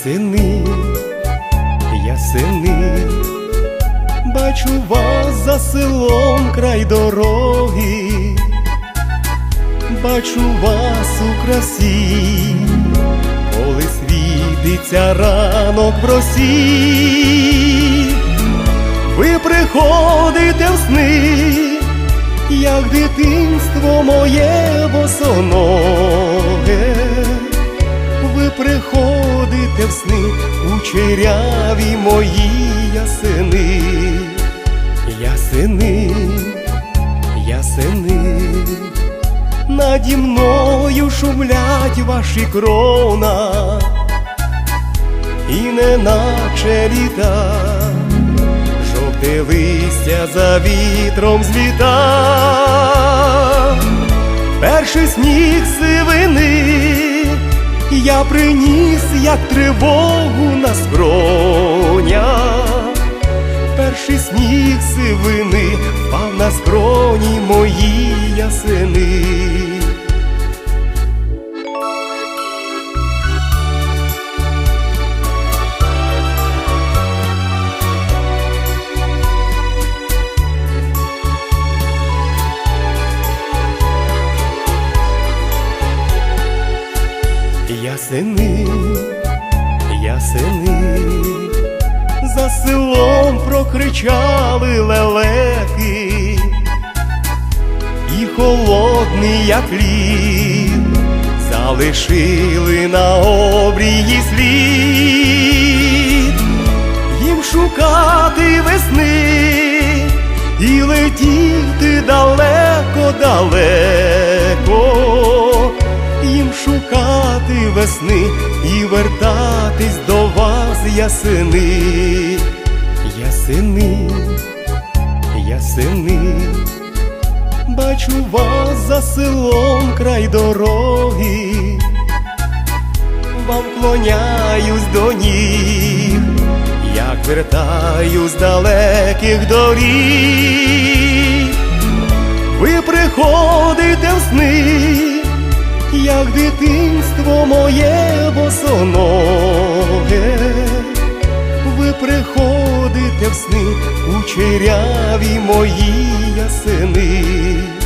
Ясени, ясени, бачу вас за селом край дороги, бачу вас у красі, коли світиться ранок в росі, ви приходите в сни, як дитинство моє босоноге. Ви приходите в сни у черяві мої ясени, ясени, ясени, наді мною шумлять ваші крона, і не наче літа, жовте листя за вітром зліта, перший сніг сивини я приніс, як тривогу на скронях, перший сніг сивини впав на скроні мої ясени. Ясени, ясени, за селом прокричали лелеки, і холодний, як лід, залишили на обрії слід, їм шукати весни і летіти далеко, далеко, їм шукати весни і вертатись до вас, ясени, ясени, ясени, бачу вас за селом край дороги, вам клоняюсь до ніг, як вертаю з далеких доріг, як дитинство моє босоноге, ви приходите в сни у черяві мої ясени.